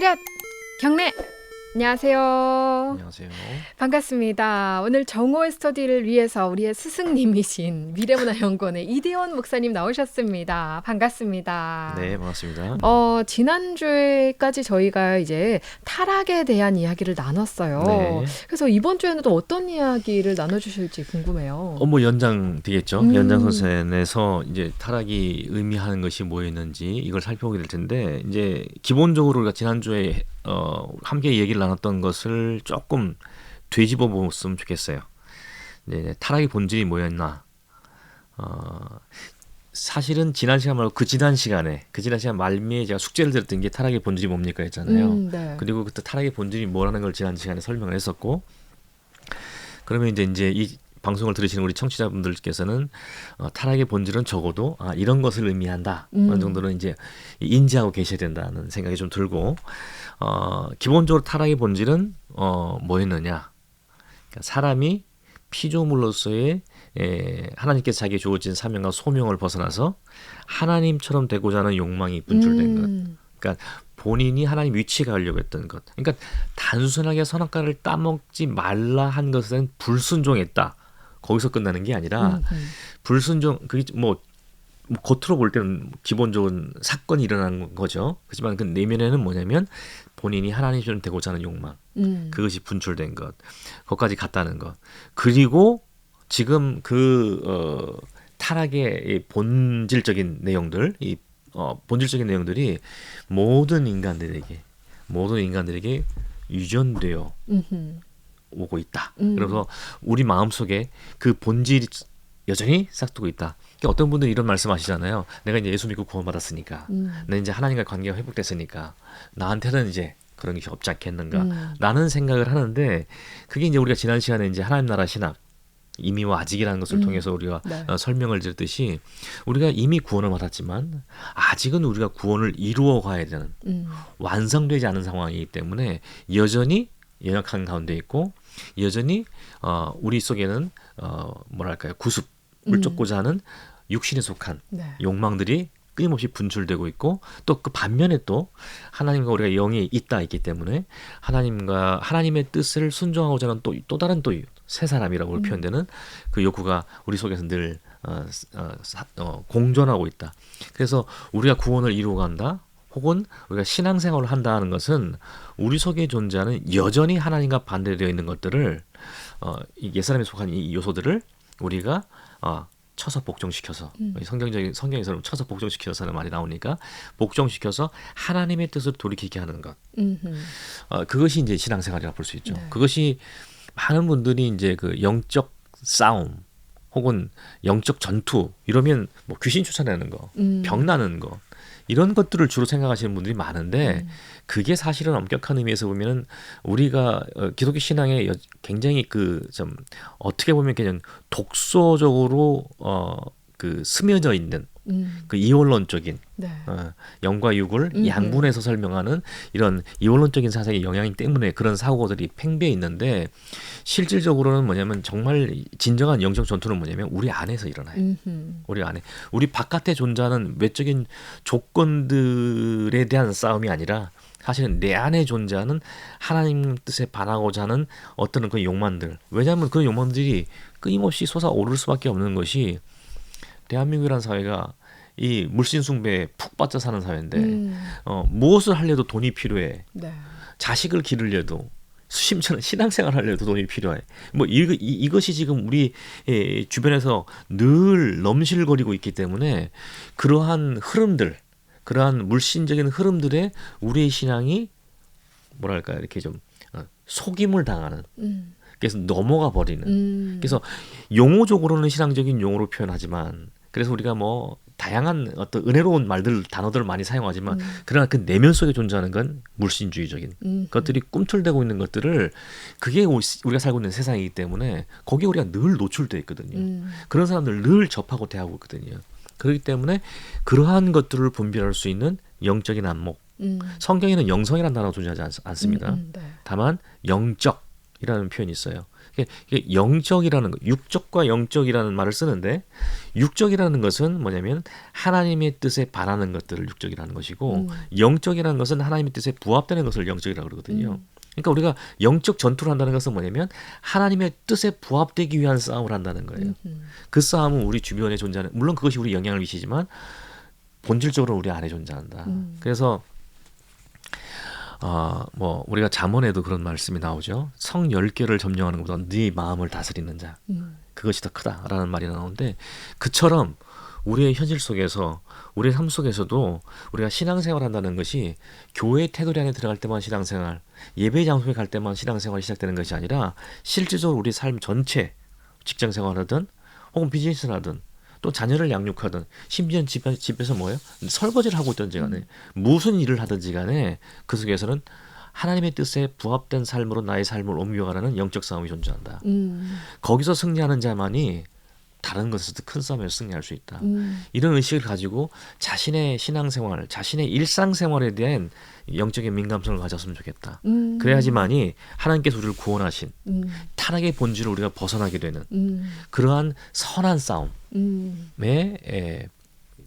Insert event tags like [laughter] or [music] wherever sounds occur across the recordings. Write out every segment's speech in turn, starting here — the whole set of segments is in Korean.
차렷. 경례 안녕하세요. 안녕하세요. 반갑습니다. 오늘 정오의 스터디를 위해서 우리의 스승님이신 미래문화연구원의 이대원 목사님 나오셨습니다. 반갑습니다. 네, 반갑습니다. 어, 지난주에까지 저희가 이제 타락에 대한 이야기를 나눴어요. 네. 그래서 이번 주에는 또 어떤 이야기를 나눠주실지 궁금해요. 업무 연장 되겠죠. 음. 연장선에서 이제 타락이 의미하는 것이 뭐였는지 이걸 살펴보게 될 텐데 이제 기본적으로 우리가 지난주에 어, 함께 얘기를 나눴던 것을 조금 되짚어 보았으면 좋겠어요. 이제 타락의 본질이 뭐였나? 어, 사실은 지난 시간 말고 그 지난 시간에 그 지난 시간 말미에 제가 숙제를 드렸던 게 타락의 본질이 뭡니까 했잖아요. 음, 네. 그리고 그때 타락의 본질이 뭐라는 걸 지난 시간에 설명을 했었고 그러면 이제 이제 이 방송을 들으시는 우리 청취자분들께서는 어, 타락의 본질은 적어도 아, 이런 것을 의미한다 음. 어느 정도는 이제 인지하고 계셔야 된다는 생각이 좀 들고 어, 기본적으로 타락의 본질은 어, 뭐였느냐 그러니까 사람이 피조물로서의 에, 하나님께서 자기에 주어진 사명과 소명을 벗어나서 하나님처럼 되고자 하는 욕망이 분출된 것 음, 그러니까 본인이 하나님 위치에 가려고 했던 것. 그러니까 단순하게 선악과를 따먹지 말라 한 것은 불순종했다. 거기서 끝나는 게 아니라 음, 음. 불순종 그게 뭐, 뭐 겉으로 볼 때는 기본적인 사건이 일어난 거죠. 그렇지만 그 내면에는 뭐냐면 본인이 하나님처럼 되고자 하는 욕망. 음. 그것이 분출된 것. 거기까지 갔다는 것. 그리고 지금 그 어, 타락의 이 본질적인 내용들, 이 어, 본질적인 내용들이 모든 인간들에게 모든 인간들에게 유전되어 음흠. 오고 있다. 음. 그래서 우리 마음 속에 그 본질이 여전히 싹두고 있다. 그러니까 어떤 분들이 이런 말씀하시잖아요. 내가 이제 예수 믿고 구원받았으니까, 음. 내 이제 하나님과 관계가 회복됐으니까 나한테는 이제 그런 게 없지 않겠는가. 음. 라는 생각을 하는데 그게 이제 우리가 지난 시간에 이제 하나님 나라 신학 이미와 아직이라는 것을 음. 통해서 우리가 네. 어, 설명을 드렸듯이 우리가 이미 구원을 받았지만 아직은 우리가 구원을 이루어 가야 되는 음. 완성되지 않은 상황이기 때문에 여전히 연약한 가운데 있고 여전히 어, 우리 속에는 어, 뭐랄까요 구습을 음. 쫓고자 하는 육신에 속한 네. 욕망들이 끊임없이 분출되고 있고 또 그 반면에 또 하나님과 우리가 영이 있다 있기 때문에 하나님과 하나님의 뜻을 순종하고자 하는 또, 또 다른 또 새 사람이라고 음. 표현되는 그 욕구가 우리 속에서 늘 어, 어, 사- 어, 공존하고 있다. 그래서 우리가 구원을 이루어 간다. 혹은 우리가 신앙생활을 한다는 것은 우리 속에 존재하는 여전히 하나님과 반대되어 있는 것들을 어, 이 옛사람에 속한 이 요소들을 우리가 어, 쳐서 복종시켜서 음. 성경적인 성경에서는 쳐서 복종시켜서는 말이 나오니까 복종시켜서 하나님의 뜻을 돌이키게 하는 것 음흠. 어, 그것이 이제 신앙생활이라 볼 수 있죠. 네. 그것이 많은 분들이 이제 그 영적 싸움 혹은 영적 전투 이러면 뭐 귀신 쫓아내는 거, 음. 병 나는 거 이런 것들을 주로 생각하시는 분들이 많은데 음. 그게 사실은 엄격한 의미에서 보면은 우리가 어, 기독교 신앙에 여- 굉장히 그 좀 어떻게 보면 그냥 독소적으로 어 그 스며져 있는 음. 그 이원론적인 네. 어, 영과 육을 음. 양분해서 설명하는 이런 이원론적인 사상의 영향 때문에 그런 사고들이 팽배해 있는데 실질적으로는 뭐냐면 정말 진정한 영적 전투는 뭐냐면 우리 안에서 일어나요. 음흠. 우리 안에 우리 바깥에 존재하는 외적인 조건들에 대한 싸움이 아니라 사실은 내 안에 존재하는 하나님 뜻에 반하고자 하는 어떤 그 욕망들 왜냐하면 그 욕망들이 끊임없이 솟아오를 수밖에 없는 것이 대한민국이라는 사회가 이 물신 숭배에 푹 빠져 사는 사회인데 음. 어, 무엇을 하려도 돈이 필요해 네. 자식을 기르려도 심지어는 신앙생활 하려도 돈이 필요해. 뭐 이, 이, 이것이 지금 우리 예, 주변에서 늘 넘실거리고 있기 때문에 그러한 흐름들, 그러한 물신적인 흐름들에 우리의 신앙이 뭐랄까 이렇게 좀 어, 속임을 당하는, 음. 그래서 넘어가 버리는. 음. 그래서 용어적으로는 신앙적인 용어로 표현하지만 그래서 우리가 뭐 다양한 어떤 은혜로운 말들 단어들을 많이 사용하지만 음. 그러나 그 내면 속에 존재하는 건 물신주의적인 음. 것들이 꿈틀대고 있는 것들을 그게 우- 우리가 살고 있는 세상이기 때문에 거기에 우리가 늘 노출돼 있거든요. 음. 그런 사람들 늘 접하고 대하고 있거든요. 그렇기 때문에 그러한 것들을 분별할 수 있는 영적인 안목. 음. 성경에는 영성이라는 단어가 존재하지 않, 않습니다. 음, 음, 네. 다만 영적 이라는 표현이 있어요. 이게, 영적이라는 거, 육적과 영적이라는 말을 쓰는데 육적이라는 것은 뭐냐면 하나님의 뜻에 반하는 것들을 육적이라는 것이고 음. 영적이라는 것은 하나님의 뜻에 부합되는 것을 영적이라고 그러거든요. 음. 그러니까 우리가 영적 전투를 한다는 것은 뭐냐면 하나님의 뜻에 부합되기 위한 싸움을 한다는 거예요. 음. 그 싸움은 우리 주변에 존재하는 물론 그것이 우리 영향을 미치지만 본질적으로 우리 안에 존재한다. 음. 그래서 어, 뭐 우리가 잠언에도 그런 말씀이 나오죠. 성 10개를 점령하는 것보다 네 마음을 다스리는 자. 음. 그것이 더 크다라는 말이 나오는데 그처럼 우리의 현실 속에서 우리의 삶 속에서도 우리가 신앙생활 한다는 것이 교회 테두리 안에 들어갈 때만 신앙생활 예배 장소에 갈 때만 신앙생활이 시작되는 것이 아니라 실질적으로 우리 삶 전체 직장생활하든 혹은 비즈니스를 하든 또 자녀를 양육하든 심지어 집, 집에서 뭐예요 설거지를 하고 있든지 간에 무슨 일을 하든지 간에 그 속에서는 하나님의 뜻에 부합된 삶으로 나의 삶을 옮겨가라는 영적 싸움이 존재한다. 음. 거기서 승리하는 자만이 다른 것에서도 큰 싸움에서 승리할 수 있다. 음. 이런 의식을 가지고 자신의 신앙생활, 자신의 일상생활에 대한 영적인 민감성을 가졌으면 좋겠다. 음. 그래야지만이 하나님께서 우리를 구원하신 음. 타락의 본질을 우리가 벗어나게 되는 음. 그러한 선한 싸움에 음. 에,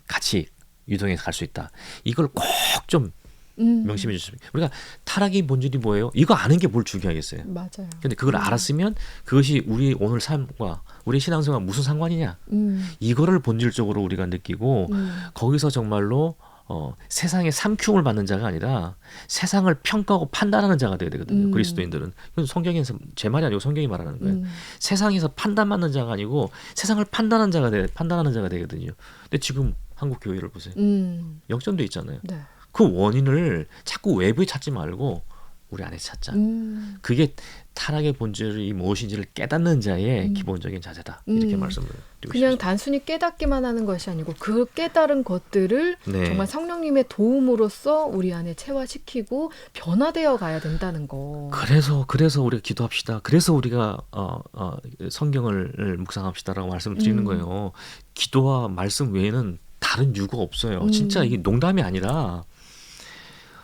같이 유동해 갈수 있다. 이걸 꼭 좀 음. 명심해 주시면 우리가 타락의 본질이 뭐예요? 이거 아는 게 뭘 중요하겠어요. 맞아요. 근데 그걸 알았으면 그것이 우리 오늘 삶과 우리 신앙생활 무슨 상관이냐? 음. 이거를 본질적으로 우리가 느끼고 음. 거기서 정말로 어, 세상의 삼흉을 받는 자가 아니라 세상을 평가하고 판단하는 자가 돼야 되거든요. 음. 그리스도인들은. 이건 성경에서 제 말이 아니고 성경이 말하는 거예요. 음. 세상에서 판단받는 자가 아니고 세상을 판단하는 자가 돼 판단하는 자가 되거든요. 근데 지금 한국 교회를 보세요. 음. 역전돼 있잖아요. 네. 그 원인을 자꾸 외부에 찾지 말고 우리 안에 찾자. 음. 그게 타락의 본질이 무엇인지를 깨닫는 자의 음. 기본적인 자세다. 이렇게 음. 말씀을 드리고 그냥 싶습니다. 단순히 깨닫기만 하는 것이 아니고 그 깨달은 것들을 네. 정말 성령님의 도움으로써 우리 안에 체화시키고 변화되어 가야 된다는 거. 그래서 그래서 우리가 기도합시다. 그래서 우리가 어, 어, 성경을 묵상합시다라고 말씀을 드리는 음. 거예요. 기도와 말씀 외에는 다른 유가 없어요. 음. 진짜 이게 농담이 아니라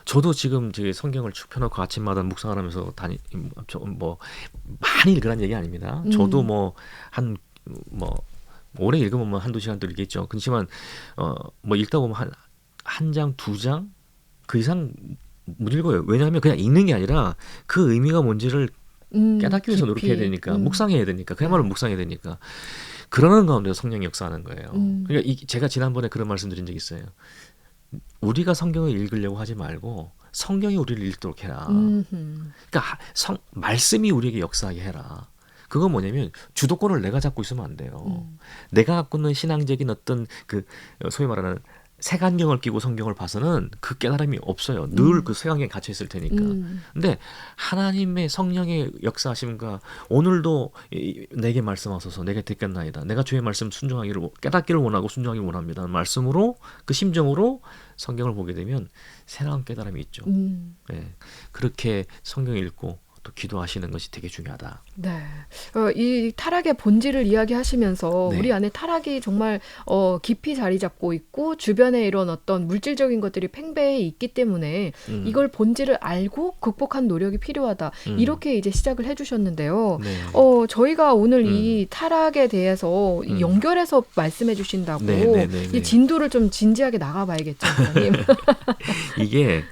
저도 지금 제 성경을 쭉 펴놓고 아침마다 묵상하면서 다니 저뭐 많이 읽으란 얘기 아닙니다. 음. 저도 뭐한뭐 오래 읽으면 뭐 한두 시간도 읽겠죠. 그렇지만 어뭐 읽다 보면 한 한 장 두 장 그 이상 못 읽어요. 왜냐하면 그냥 읽는 게 아니라 그 의미가 뭔지를 음, 깨닫기 위해서 깊이. 노력해야 되니까 음. 묵상해야 되니까 그야말로 묵상해야 되니까 그러는 가운데 성령이 역사하는 거예요. 음. 그러니까 이, 제가 지난번에 그런 말씀드린 적이 있어요. 우리가 성경을 읽으려고 하지 말고 성경이 우리를 읽도록 해라. 음흠. 그러니까 하- 성 말씀이 우리에게 역사하게 해라. 그건 뭐냐면 주도권을 내가 잡고 있으면 안 돼요. 음. 내가 갖고 있는 신앙적인 어떤 그 어, 소위 말하는 색안경을 끼고 성경을 봐서는 그 깨달음이 없어요. 늘 그 색안경에 갇혀 있을 테니까. 음. 근데 하나님의 성령의 역사하심과 오늘도 이- 내게 말씀하소서 내게 듣겠나이다. 내가 주의 말씀 순종하기를 원- 깨닫기를 원하고 순종하기를 원합니다. 말씀으로 그 심정으로 성경을 보게 되면 새로운 깨달음이 있죠. 음. 네. 그렇게 성경 읽고 또 기도하시는 것이 되게 중요하다. 네. 어, 이 타락의 본질을 이야기하시면서 네. 우리 안에 타락이 정말 어, 깊이 자리 잡고 있고 주변에 이런 어떤 물질적인 것들이 팽배해 있기 때문에 음. 이걸 본질을 알고 극복한 노력이 필요하다. 음. 이렇게 이제 시작을 해주셨는데요. 네. 어, 저희가 오늘 음. 이 타락에 대해서 이 음. 연결해서 말씀해 주신다고 네, 네, 네, 네. 이 진도를 좀 진지하게 나가봐야겠죠. [laughs] 이게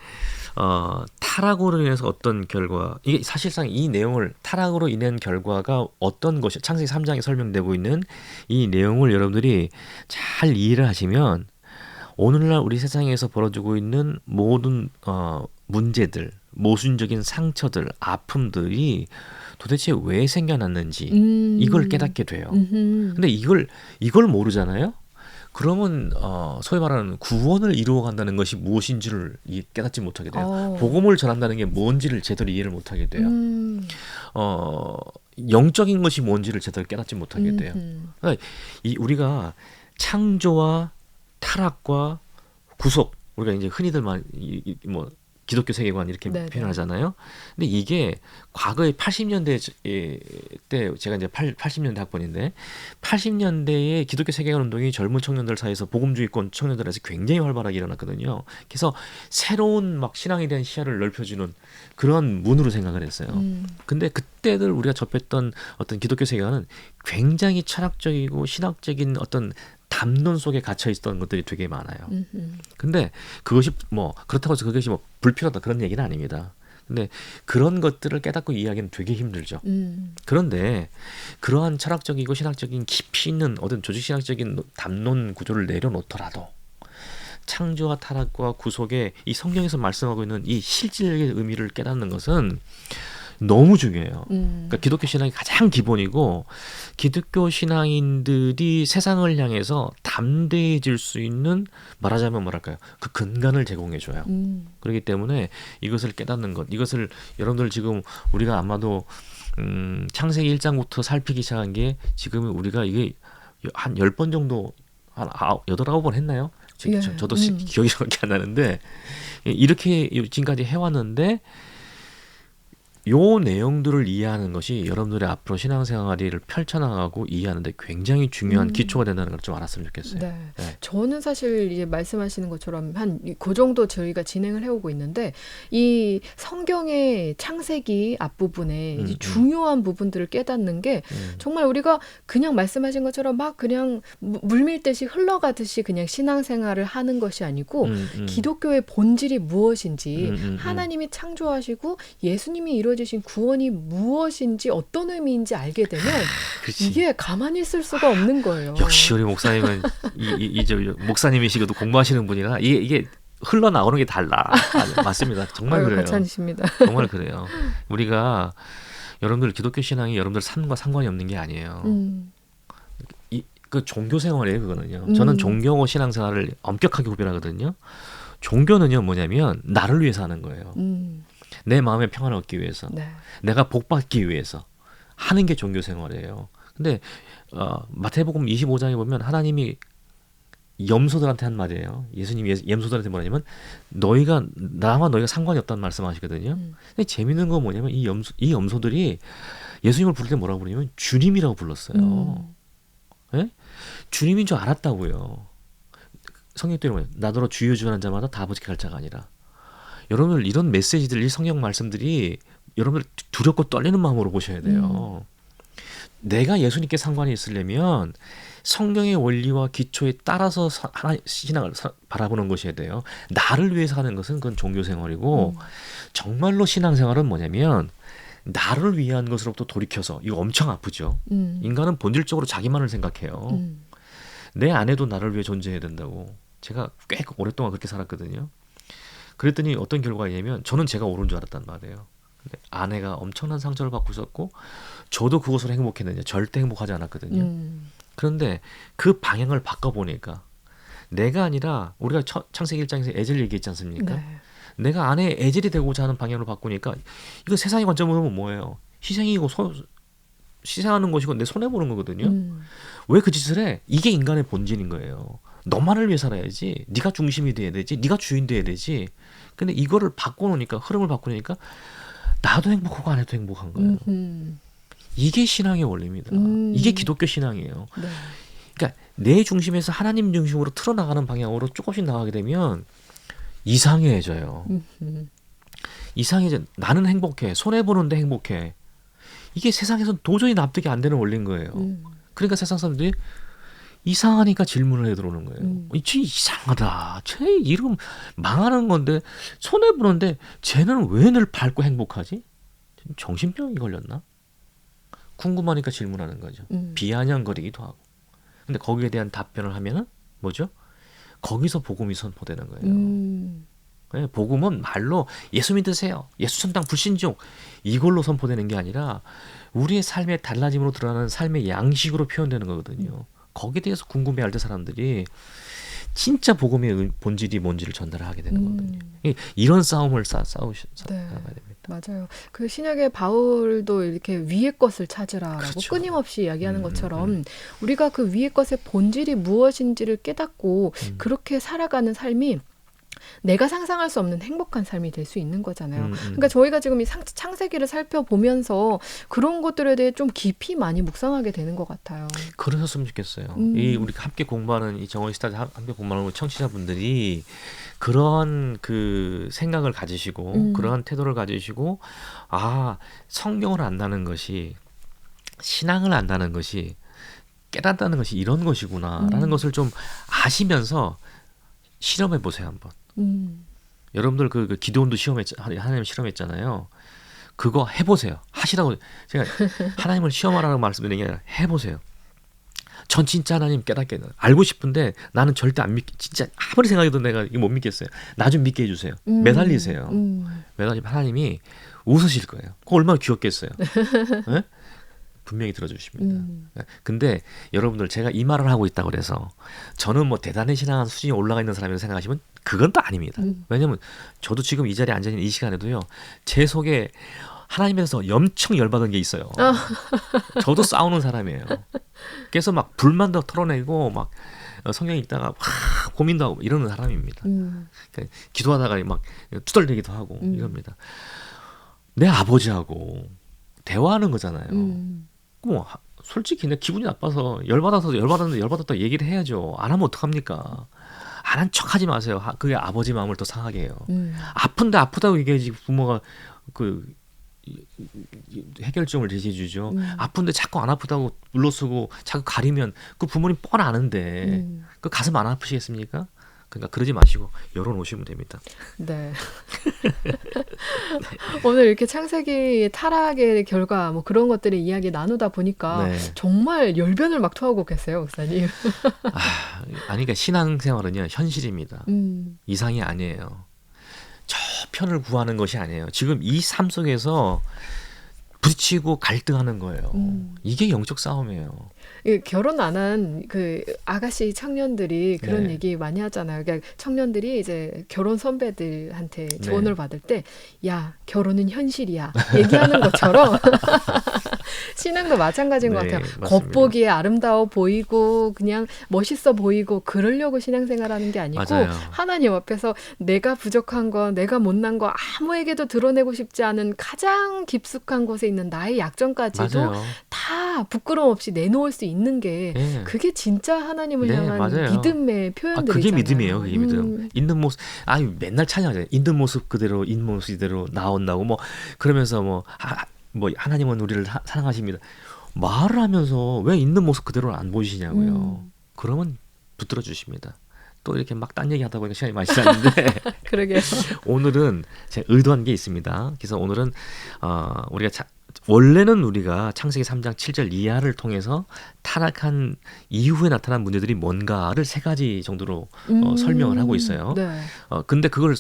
어, 타락으로 인해서 어떤 결과 이게 사실상 이 내용을 타락으로 인한 결과가 어떤 것이 창세기 3장에 설명되고 있는 이 내용을 여러분들이 잘 이해를 하시면 오늘날 우리 세상에서 벌어지고 있는 모든 어, 문제들, 모순적인 상처들, 아픔들이 도대체 왜 생겨났는지 음. 이걸 깨닫게 돼요. 음흠. 근데 이걸 이걸 모르잖아요. 그러면 어, 소위 말하는 구원을 이루어 간다는 것이 무엇인지를 이- 깨닫지 못하게 돼요. 어. 복음을 전한다는 게 뭔지를 제대로 이해를 못하게 돼요. 음. 어, 영적인 것이 뭔지를 제대로 깨닫지 못하게 돼요. 음흠. 이 우리가 창조와 타락과 구속 우리가 이제 흔히들 말, 이, 이, 뭐 기독교 세계관 이렇게 네네. 표현하잖아요. 근데 이게 과거에 80년대 때 제가 이제 8, 80년대 학번인데 80년대에 기독교 세계관 운동이 젊은 청년들 사이에서 복음주의권 청년들에서 굉장히 활발하게 일어났거든요. 그래서 새로운 막 신앙에 대한 시야를 넓혀주는 그런 문으로 생각을 했어요. 음. 근데 그때들 우리가 접했던 어떤 기독교 세계관은 굉장히 철학적이고 신학적인 어떤 담론 속에 갇혀 있었던 것들이 되게 많아요. 음. 음. 근데 그것이 뭐 그렇다고 해서 그것이 뭐 불필요하다 그런 얘기는 아닙니다. 근데 그런 것들을 깨닫고 이해하기는 되게 힘들죠. 음. 그런데 그러한 철학적이고 신학적인 깊이 있는 어떤 조직신학적인 담론 구조를 내려놓더라도 창조와 타락과 구속의 이 성경에서 말씀하고 있는 이 실질적인 의미를 깨닫는 것은 너무 중요해요. 음. 그러니까 기독교 신앙이 가장 기본이고 기독교 신앙인들이 세상을 향해서 담대해질 수 있는 말하자면 뭐랄까요 그 근간을 제공해 줘요. 음. 그렇기 때문에 이것을 깨닫는 것, 이것을 여러분들 지금 우리가 아마도 음, 창세기 1장부터 살피기 시작한 게 지금 우리가 이게 한열번 정도 한 여덟 아홉 번 했나요? 지- 예, 저, 시- 음. 기억이 정확히 안 나는데 이렇게 지금까지 해왔는데 요 내용들을 이해하는 것이 여러분들의 앞으로 신앙생활을 펼쳐나가고 이해하는데 굉장히 중요한 음. 기초가 된다는 걸 좀 알았으면 좋겠어요. 네. 네. 저는 사실 이제 말씀하시는 것처럼 한 그 정도 저희가 진행을 해오고 있는데 이 성경의 창세기 앞부분에 음, 음. 중요한 부분들을 깨닫는 게 음. 정말 우리가 그냥 말씀하신 것처럼 막 그냥 무- 물밀듯이 흘러가듯이 그냥 신앙생활을 하는 것이 아니고 음, 음. 기독교의 본질이 무엇인지 음, 음, 음. 하나님이 창조하시고 예수님이 이루어 지신 구원이 무엇인지 어떤 의미인지 알게 되면 그렇지. 이게 가만히 있을 수가 없는 거예요. 역시 우리 목사님은 이, 이, 저 목사님이시고도 공부하시는 분이라 이게 이게 흘러 나오는 게 달라. 아, 맞습니다. 정말 그래요. 과찬이십니다. 정말 그래요. 우리가 여러분들 기독교 신앙이 여러분들 삶과 상관이 없는 게 아니에요. 음, 이, 그 종교 생활이에요, 그거는요. 음. 저는 종교와 신앙 생활을 엄격하게 구별하거든요. 종교는요 뭐냐면 나를 위해서 하는 거예요. 음, 내 마음의 평안을 얻기 위해서, 네. 내가 복 받기 위해서 하는 게 종교 생활이에요. 근데 어, 마태복음 25장에 보면 하나님이 염소들한테 한 말이에요. 예수님이 예- 염소들한테 뭐냐면 너희가 나와 너희가 상관이 없다는 말씀하시거든요. 음. 근데 재밌는 건 뭐냐면 이 염소 이 염소들이 예수님을 부를 때 뭐라고 부르냐면 주님이라고 불렀어요. 음. 예? 주님인 줄 알았다고요. 성경대로? 나더러 주여 주하는 자마다 다 아버지께 갈 자가 아니라. 여러분들 이런 메시지들, 이 성경 말씀들이 여러분들 두렵고 떨리는 마음으로 보셔야 돼요. 내가 예수님께 상관이 있으려면 성경의 원리와 기초에 따라서 사- 하나, 신앙을 사- 바라보는 것이어야 돼요. 나를 위해서 하는 것은 그건 종교 생활이고 음. 정말로 신앙 생활은 뭐냐면 나를 위한 것으로부터 돌이켜서 이거 엄청 아프죠. 음. 인간은 본질적으로 자기만을 생각해요. 음. 내 아내도 나를 위해 존재해야 된다고. 제가 꽤 오랫동안 그렇게 살았거든요. 그랬더니 어떤 결과가 있냐면 저는 제가 옳은 줄 알았단 말이에요. 근데 아내가 엄청난 상처를 받고 있었고 저도 그것으로 행복했는데 절대 행복하지 않았거든요. 음. 그런데 그 방향을 바꿔 보니까 내가 아니라 우리가 처- 창세기 1장에서 애질 얘기했지 않습니까? 네. 내가 아내의 애질이 되고자 하는 방향으로 바꾸니까 이거 세상의 관점으로 보면 뭐예요? 희생이고 소, 희생하는 것이고 내 손해 보는 거거든요. 음. 왜그 짓을 해? 이게 인간의 본질인 거예요. 너만을 위해 살아야지. 네가 중심이 돼야 되지. 네가 주인 돼야 되지. 근데 이거를 바꿔놓으니까 흐름을 바꾸니까 나도 행복하고 아내도 행복한 거예요. 음. 음. 이게 신앙의 원리입니다. 음. 이게 기독교 신앙이에요. 네. 그러니까 내 중심에서 하나님 중심으로 틀어나가는 방향으로 조금씩 나가게 되면 이상해져요. 음. 음. 이상해져. 나는 행복해. 손해 보는데 행복해. 이게 세상에서 도저히 납득이 안 되는 원리인 거예요. 음. 그러니까 세상 사람들이 이상하니까 질문을 해 들어오는 거예요. 음. 이쟤 이상하다. 쟤 이름 망하는 건데 손해 보는데 쟤는 왜 늘 밝고 행복하지? 정신병이 걸렸나? 궁금하니까 질문하는 거죠. 음. 비아냥거리기도 하고. 근데 거기에 대한 답변을 하면은 뭐죠? 거기서 복음이 선포되는 거예요. 음. 예, 복음은 말로 예수 믿으세요. 예수 천당 불신종 이걸로 선포되는 게 아니라 우리의 삶의 달라짐으로 드러나는 삶의 양식으로 표현되는 거거든요. 거기에 대해서 궁금해할 때 사람들이 진짜 복음의 의- 본질이 뭔지를 전달하게 되는 거거든요. 음. 이- 이런 싸움을 싸 싸우 싸 네. 나가야 됩니다. 맞아요. 그 신약의 바울도 이렇게 위의 것을 찾으라라고 그렇죠. 끊임없이 이야기하는 음, 음, 것처럼 우리가 그 위의 것의 본질이 무엇인지를 깨닫고 음. 그렇게 살아가는 삶이 내가 상상할 수 없는 행복한 삶이 될 수 있는 거잖아요. 음, 음. 그러니까 저희가 지금 이 상- 창세기를 살펴보면서 그런 것들에 대해 좀 깊이 많이 묵상하게 되는 것 같아요. 그러셨으면 좋겠어요. 음. 이 우리 함께 공부하는 이 정원 스타즈 함- 함께 공부하는 우리 청취자분들이 그런 그 생각을 가지시고 음. 그러한 태도를 가지시고 아 성경을 안다는 것이 신앙을 안다는 것이 깨닫다는 것이 이런 것이구나라는 음. 것을 좀 아시면서 실험해 보세요 한번. 음. 여러분들 그, 그 기도원도 시험했 하나님 실험했잖아요. 그거 해보세요. 하시라고 제가 [laughs] 하나님을 시험하라고 말씀드리는 게 아니라 해보세요. 전 진짜 하나님 깨닫게 알고 싶은데 나는 절대 안 믿. 진짜 아무리 생각해도 내가 이거 못 믿겠어요. 나 좀 믿게 해주세요. 음. 매달리세요. 음. 매달리면 하나님이 웃으실 거예요. 그거 얼마나 귀엽겠어요. [laughs] 예? 분명히 들어주십니다. 음. 예. 근데 여러분들 제가 이 말을 하고 있다고 그래서 저는 뭐 대단히 신앙한 수준이 올라가 있는 사람이라고 생각하시면 그건 또 아닙니다. 음. 왜냐면 저도 지금 이 자리에 앉아 있는 이 시간에도요. 제 속에 하나님에서 엄청 열받은 게 있어요. 아. [laughs] 저도 싸우는 사람이에요. 그래서 막 불만도 털어내고 막 어, 성경 읽다가 막 고민도 하고 이러는 사람입니다. 음. 그러니까 기도하다가 막 투덜대기도 하고 음. 이럽니다. 내 아버지하고 대화하는 거잖아요. 음. 뭐 하- 솔직히 내 기분이 나빠서 열받아서 열받았는데 열받았다 얘기를 해야죠. 안 하면 어떡합니까? 안 한 척하지 마세요. 하- 그게 아버지 마음을 더 상하게 해요. 음. 아픈데 아프다고 얘기해야지 부모가 그 해결점을 제시해 주죠. 음. 아픈데 자꾸 안 아프다고 물러서고 자꾸 가리면 그 부모님 뻔 아는데 음. 그 가슴 안 아프시겠습니까? 그러니까 그러지 마시고 열어놓으시면 됩니다. 네. [laughs] 오늘 이렇게 창세기 타락의 결과 뭐 그런 것들의 이야기 나누다 보니까 네. 정말 열변을 막 토하고 계세요, 목사님. [laughs] 아, 아니 그러니까 신앙생활은요 현실입니다. 음. 이상이 아니에요. 저 편을 구하는 것이 아니에요. 지금 이 삶 속에서 부딪히고 갈등하는 거예요. 음. 이게 영적 싸움이에요. 이 결혼 안 한 그 아가씨 청년들이 그런 네. 얘기 많이 하잖아요. 그러니까 청년들이 이제 결혼 선배들한테 네. 조언을 받을 때, 야 결혼은 현실이야 얘기하는 것처럼 [laughs] 신앙도 마찬가지인 것 네, 같아요. 맞습니다. 겉보기에 아름다워 보이고 그냥 멋있어 보이고 그러려고 신앙생활하는 게 아니고 맞아요. 하나님 앞에서 내가 부족한 거, 내가 못난 거 아무에게도 드러내고 싶지 않은 가장 깊숙한 곳에 있는 나의 약점까지도 맞아요. 다 부끄럼 없이 내놓을 수 있는 게 예. 그게 진짜 하나님을 네, 향한 맞아요. 믿음의 아, 표현들이잖아요. 그게 믿음이에요. 그게 믿음. 음, 있는 모습, 아니 맨날 찬양하잖아요. 있는 모습 그대로, 있는 모습 그대로 나온다고 뭐 그러면서 뭐, 하, 뭐 하나님은 우리를 사, 사랑하십니다. 말을 하면서 왜 있는 모습 그대로 안 보이시냐고요. 음. 그러면 붙들어 주십니다. 또 이렇게 막 딴 얘기 하다 보니까 시간이 많이 지났는데 [laughs] 그러게요. [laughs] 오늘은 제가 의도한 게 있습니다. 그래서 오늘은 어, 우리가 자, 원래는 우리가 창세기 3장 7절 이하를 통해서 타락한 이후에 나타난 문제들이 뭔가를 세 가지 정도로 어, 설명을 하고 있어요. 네. 어, 근데 그걸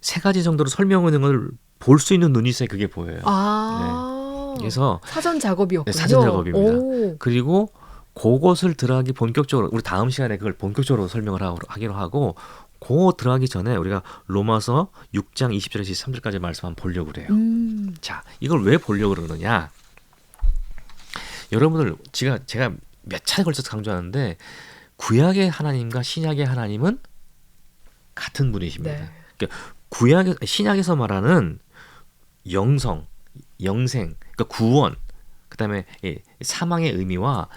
세 가지 정도로 설명하는 걸 볼 수 있는 눈이 있어야 그게 보여요. 아. 그래서 사전 작업이었군요. 네, 사전 작업입니다. 오. 그리고 그것을 들어가기 본격적으로 우리 다음 시간에 그걸 본격적으로 설명을 하- 하기로 하고 그거 들어가기 전에 우리가 로마서 6장 20절에서 23절까지 말씀 한번 보려고 그래요. 음. 자, 이걸 왜 보려고 그러느냐? 여러분들 제가 제가 몇 차례 걸쳐서 강조하는데 구약의 하나님과 신약의 하나님은 같은 분이십니다. 네. 그러니까 구약 신약에서 말하는 영성, 영생, 그러니까 구원, 그다음에 이 사망의 의미와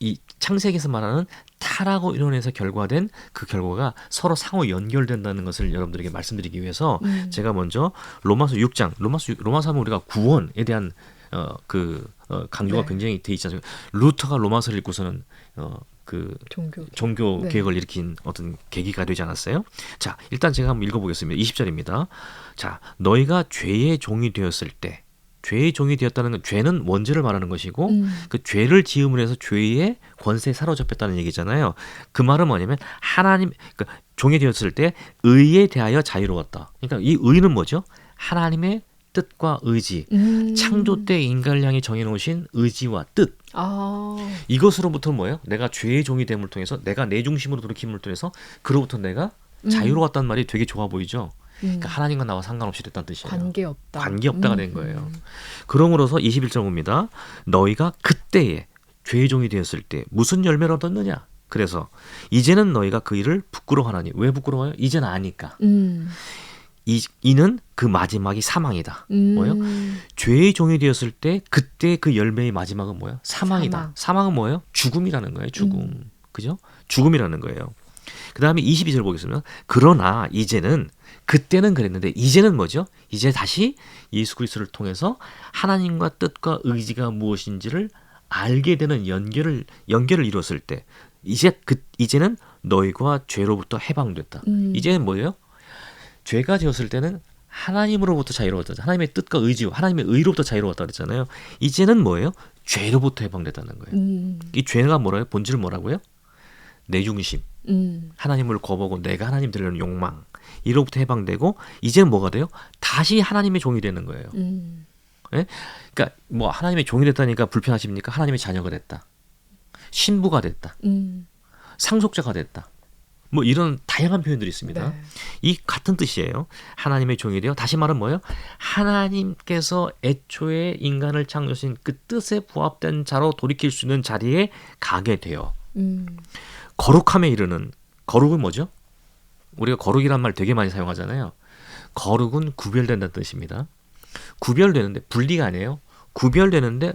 이 창세기에서 말하는 타라고 이론에서 결과된 그 결과가 서로 상호 연결된다는 것을 여러분들에게 말씀드리기 위해서 음. 제가 먼저 로마서 6장, 로마서 6, 로마서 하면 우리가 구원에 대한 어그 어, 강조가 네. 굉장히 돼 않습니까? 루터가 로마서를 읽고서는 어그 종교. 종교 네. 개혁을 일으킨 어떤 계기가 되지 않았어요? 자, 일단 제가 한번 읽어 보겠습니다. 20절입니다. 자, 너희가 죄의 종이 되었을 때, 죄의 종이 되었다는 건 죄는 원죄를 말하는 것이고, 음. 그 죄를 지음을 해서 죄의 권세에 사로잡혔다는 얘기잖아요. 그 말은 뭐냐면 하나님, 그 종이 되었을 때 의에 대하여 자유로웠다. 그러니까 이 의는 뭐죠? 하나님의 뜻과 의지, 음. 창조 때 인간을 향해 정해놓으신 의지와 뜻. 아. 이것으로부터는 뭐예요? 내가 죄의 종이 됨을 통해서 내가 내 중심으로 돌이킴을 통해서 그로부터 내가 음. 자유로웠다는 말이 되게 좋아 보이죠. 음. 그러니까 하나님과 나와 상관없이 됐다는 뜻이에요. 관계 없다. 관계 없다가 음. 된 거예요. 그러므로서 21절 봅니다. 너희가 그때에 죄의 종이 되었을 때 무슨 열매를 얻었느냐? 그래서 이제는 너희가 그 일을 부끄러워하나니 왜 부끄러워요? 이제는 아니까. 음. 이 이는 그 마지막이 사망이다. 음. 뭐예요? 죄의 종이 되었을 때 그때 그 열매의 마지막은 뭐야? 사망이다. 사망. 은 뭐예요? 죽음이라는 거예요. 죽음. 그죠? 죽음이라는 거예요. 그 다음에 22절 보겠습니다. 그러나 이제는 그때는 그랬는데 이제는 뭐죠? 이제 다시 예수 그리스도를 통해서 하나님과 뜻과 의지가 무엇인지를 알게 되는 연결을 연결을 이뤘을 때 이제 그 이제는 너희가 죄로부터 해방됐다. 음. 이제는 뭐예요? 죄가 지었을 때는 하나님으로부터 자유로웠다. 하나님의 뜻과 의지와 하나님의 의로부터 자유로웠다 그랬잖아요. 이제는 뭐예요? 죄로부터 해방됐다는 거예요. 음. 이 죄가 뭐라요? 본질은 뭐라고요? 내 중심, 음. 하나님을 거부하고 내가 하나님 되려는 욕망 이로부터 해방되고 이제는 뭐가 돼요? 다시 하나님의 종이 되는 거예요. 음. 그러니까 뭐 하나님의 종이 됐다니까 불편하십니까? 하나님의 자녀가 됐다. 신부가 됐다. 음. 상속자가 됐다. 뭐 이런 다양한 표현들이 있습니다. 네. 이 같은 뜻이에요. 하나님의 종이 되어 다시 말은 뭐예요? 하나님께서 애초에 인간을 창조하신 그 뜻에 부합된 자로 돌이킬 수 있는 자리에 가게 돼요. 음. 거룩함에 이르는 거룩은 뭐죠? 우리가 거룩이란 말 되게 많이 사용하잖아요. 거룩은 구별된다는 뜻입니다. 구별되는데 분리가 아니에요. 구별되는데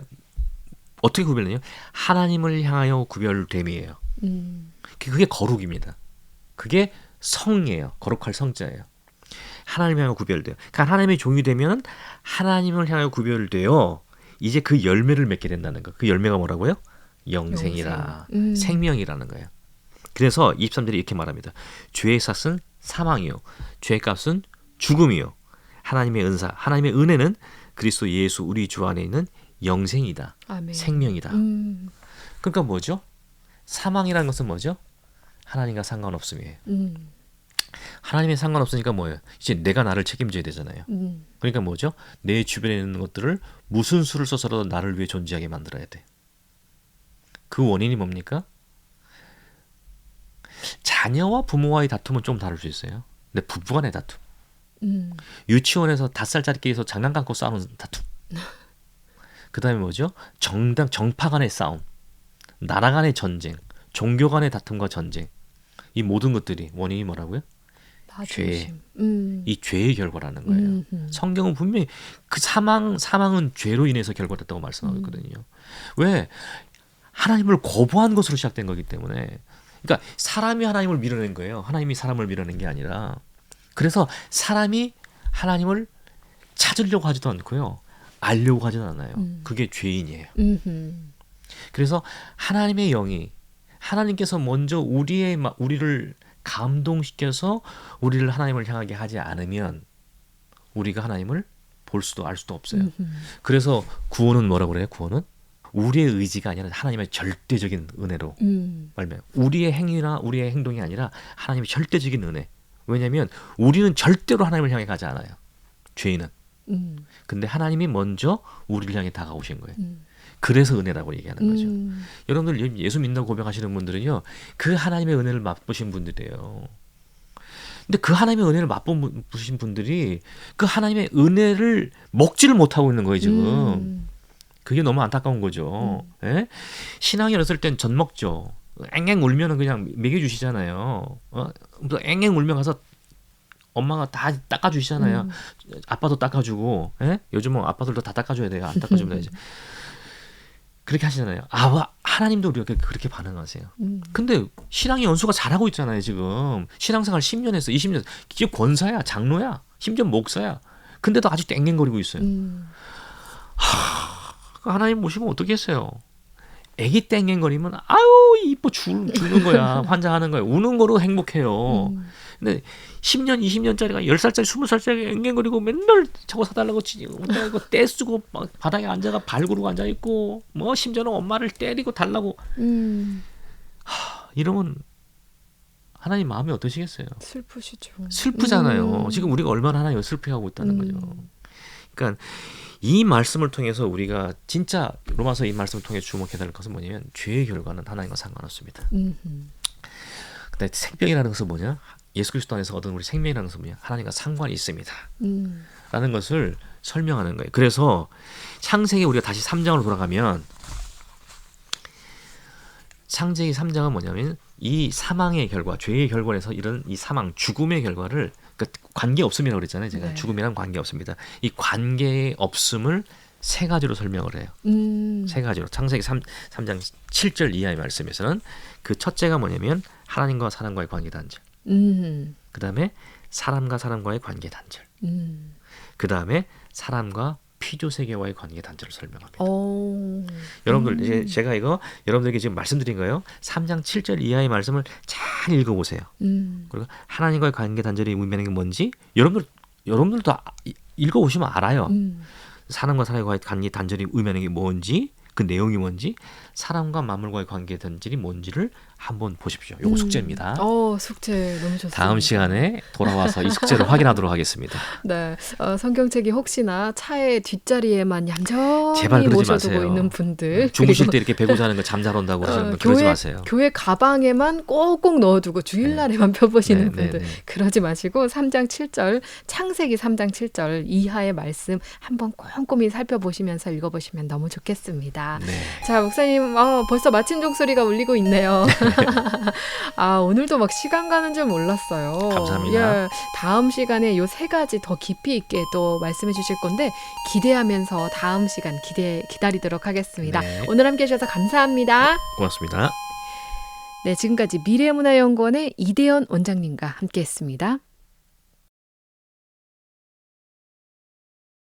어떻게 구별되냐? 하나님을 향하여 구별됨이에요. 음. 그게 거룩입니다. 그게 성이에요. 거룩할 성자예요. 하나님 향하여 구별돼요. 그러니까 하나님의 종이 되면 하나님을 향하여 구별되어 이제 그 열매를 맺게 된다는 거. 그 열매가 뭐라고요? 영생이라. 영생. 음. 생명이라는 거예요. 그래서 23절에 이렇게 말합니다. 죄의 삭은 사망이요. 죄의 값은 죽음이요. 하나님의 은사, 하나님의 은혜는 그리스도 예수 우리 주 안에 있는 영생이다. 아멘. 생명이다. 음. 그러니까 뭐죠? 사망이라는 것은 뭐죠? 하나님과 상관없음이에요. 음. 하나님의 상관없으니까 뭐예요? 이제 내가 나를 책임져야 되잖아요. 음. 그러니까 뭐죠? 내 주변에 있는 것들을 무슨 수를 써서라도 나를 위해 존재하게 만들어야 돼. 그 원인이 뭡니까? 자녀와 부모와의 다툼은 좀 다를 수 있어요. 근데 부부간의 다툼. 음. 유치원에서 다섯 살짜리끼리서 장난 감고 싸우는 다툼. [laughs] 그다음에 뭐죠? 정당 정파 간의 싸움, 나라 간의 전쟁, 종교 간의 다툼과 전쟁. 이 모든 것들이 원인이 뭐라고요? 나 죄. 음. 이 죄의 결과라는 거예요. 음, 음. 성경은 분명히 그 사망 사망은 죄로 인해서 결과됐다고 말씀하고 있거든요. 왜 하나님을 거부한 것으로 시작된 거기 때문에. 그러니까 사람이 하나님을 밀어낸 거예요. 하나님이 사람을 밀어낸 게 아니라. 그래서 사람이 하나님을 찾으려고 하지도 않고요. 알려고 하지도 않아요. 음. 그게 죄인이에요. 음흠. 그래서 하나님의 영이 하나님께서 먼저 우리의 마- 우리를 감동시켜서 우리를 하나님을 향하게 하지 않으면 우리가 하나님을 볼 수도 알 수도 없어요. 음흠. 그래서 구원은 뭐라고 그래요? 구원은 우리의 의지가 아니라 하나님의 절대적인 은혜로 음. 말면 우리의 행위나 우리의 행동이 아니라 하나님의 절대적인 은혜. 왜냐하면 우리는 절대로 하나님을 향해 가지 않아요. 죄인은. 음. 근데 하나님이 먼저 우리를 향해 다가오신 거예요. 음. 그래서 은혜라고 얘기하는 거죠. 음. 여러분들 예수 믿는다고 고백하시는 분들은요, 그 하나님의 은혜를 맛보신 분들이에요. 근데 그 하나님의 은혜를 맛보신 분들이 그 하나님의 은혜를 먹지를 못하고 있는 거예요, 지금. 음. 그게 너무 안타까운 거죠. 예? 신앙이 어렸을 땐 젖 먹죠. 앵앵 울면은 그냥 먹여주시잖아요. 어? 또 앵앵 울면 가서 엄마가 다 닦아주시잖아요. 음. 아빠도 닦아주고, 예? 요즘은 아빠들도 다 닦아줘야 돼요. 안 닦아주면 이제. [laughs] 그렇게 하시잖아요. 아, 와, 하나님도 우리가 그렇게 반응하세요. 음. 근데 신앙의 연수가 잘하고 있잖아요, 지금. 신앙생활 10년 했어, 20년. 이게 권사야, 장로야, 심지어 목사야. 근데도 아직도 앵앵거리고 있어요. 음. 그 하나님 모시면 어떻겠어요? 애기 때 앵앵거리면 아유 이뻐 죽, 죽는 거야 [laughs] 환장하는 거야 우는 거로 행복해요 음. 근데 10년 20년짜리가 10살짜리 20살짜리 앵앵거리고 맨날 저거 사달라고 지 이거 떼쓰고 막 바닥에 앉아가 발구르고 앉아 있고 뭐 심지어는 엄마를 때리고 달라고 음. 이러면 하나님 마음이 어떠시겠어요 슬프시죠. 슬프잖아요 음. 지금 우리가 얼마나 하나님을 슬퍼하고 있다는 거죠 음. 그러니까 이 말씀을 통해서 우리가 진짜 로마서 이 말씀을 통해 주목해야 될 것은 뭐냐면 죄의 결과는 하나님과 상관없습니다. 음흠. 근데 생명이라는 것은 뭐냐? 예수 그리스도 안에서 얻은 우리 생명이라는 것은 뭐냐? 하나님과 상관이 있습니다. 음. 라는 것을 설명하는 거예요. 그래서 창세기 우리가 다시 3장으로 돌아가면 창세기 3장은 뭐냐면 이 사망의 결과, 죄의 결과에서 이런 이 사망, 죽음의 결과를 그러니까 관계 없음이라고 그랬잖아요. 제가 네. 죽음이란 관계 없습니다. 이 관계 없음을 세 가지로 설명을 해요. 음. 세 가지로 창세기 3, 3장 7절 이하의 말씀에서는 그 첫째가 뭐냐면 하나님과 사람과의 관계 단절. 음. 그다음에 사람과 사람과의 관계 단절. 음. 그다음에 사람과 피조 세계와의 관계 단절을 설명합니다. 어. 여러분들 음. 이제 제가 이거 여러분들에게 지금 말씀드린 거예요. 3장 7절 이하의 말씀을 잘 읽어 보세요. 음. 그리고 하나님과의 관계 단절이 의미하는 게 뭔지 여러분들 여러분들도 읽어 보시면 알아요. 음. 사람과 사람과의 관계 단절이 의미하는 게 뭔지 그 내용이 뭔지 사람과 만물과의 관계 단절이 뭔지를 한번 보십시오. 요거 음. 숙제입니다. 어, 숙제 너무 좋습니다. 다음 시간에 돌아와서 이 숙제를 [laughs] 확인하도록 하겠습니다. 네, 어, 성경책이 혹시나 차의 뒷자리에만 얌전히 그러지 모셔두고 마세요. 있는 분들 주무실 그리고 때 이렇게 베고 자는 거 잠잘 온다고 어, 분 그러지 교회 마세요. 교회 가방에만 꼭꼭 넣어두고 주일날에만 펴보시는 네, 네, 분들 네. 그러지 마시고 3장 7절 창세기 3장 7절 이하의 말씀 한번 꼼꼼히 살펴보시면서 읽어보시면 너무 좋겠습니다. 네. 자 목사님 어, 벌써 마침 종소리가 울리고 있네요. [laughs] 아 오늘도 막 시간 가는 줄 몰랐어요. 감사합니다. 예, 다음 시간에 요 세 가지 더 깊이 있게 또 말씀해 주실 건데 기대하면서 다음 시간 기대 기다리도록 하겠습니다. 네. 오늘 함께 해주셔서 감사합니다. 고맙습니다. 네 지금까지 미래문화연구원의 이대현 원장님과 함께했습니다.